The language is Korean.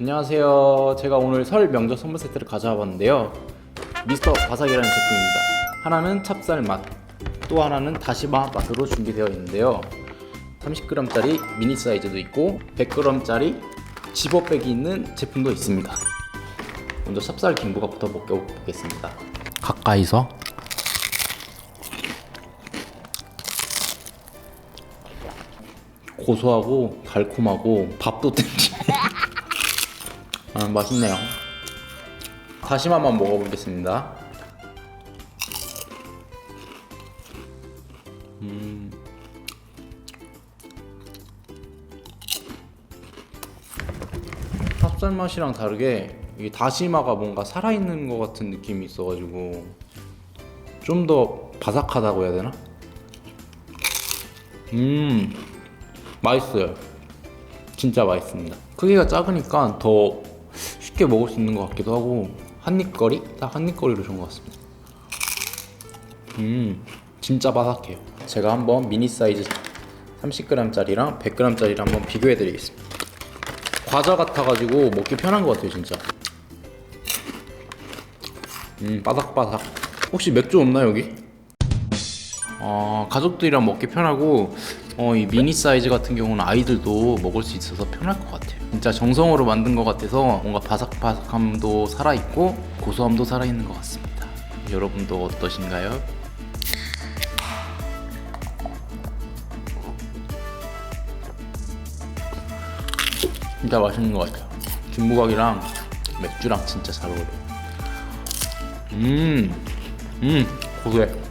안녕하세요. 제가 오늘 설 명절 선물 세트를 가져와 봤는데요. 미스터 바삭이라는 제품입니다. 하나는 찹쌀 맛, 또 하나는 다시마 맛으로 준비되어 있는데요. 30g짜리 미니 사이즈도 있고 100g짜리 집어백이 있는 제품도 있습니다. 먼저 찹쌀 김부각부터 먹여보겠습니다. 가까이서 고소하고 달콤하고 밥도 땡기네. 아, 맛있네요. 다시마만 먹어보겠습니다. 음. 찹쌀 맛이랑 다르게 이 다시마가 뭔가 살아있는 것 같은 느낌이 있어가지고 좀 더 바삭하다고 해야 되나? 음 맛있어요. 진짜 맛있습니다. 크기가 작으니까 더 쉽게 먹을 수 있는 것 같기도 하고 한입거리? 딱 한입거리로 좋은 것 같습니다. 음 진짜 바삭해요. 제가 한번 미니 사이즈 30g짜리랑 100g짜리를 한번 비교해 드리겠습니다. 과자 같아가지고 먹기 편한 것 같아요 진짜. 음 바삭바삭. 혹시 맥주 없나 여기? 어, 가족들이랑 먹기 편하고 어, 이 미니 사이즈 같은 경우는 아이들도 먹을 수 있어서 편할 것 같아요. 진짜 정성으로 만든 것 같아서 뭔가 바삭바삭함도 살아있고 고소함도 살아있는 것 같습니다. 여러분도 어떠신가요? 진짜 맛있는 것 같아요. 김부각이랑 맥주랑 진짜 잘 어울려요. 음, 음, 고소해.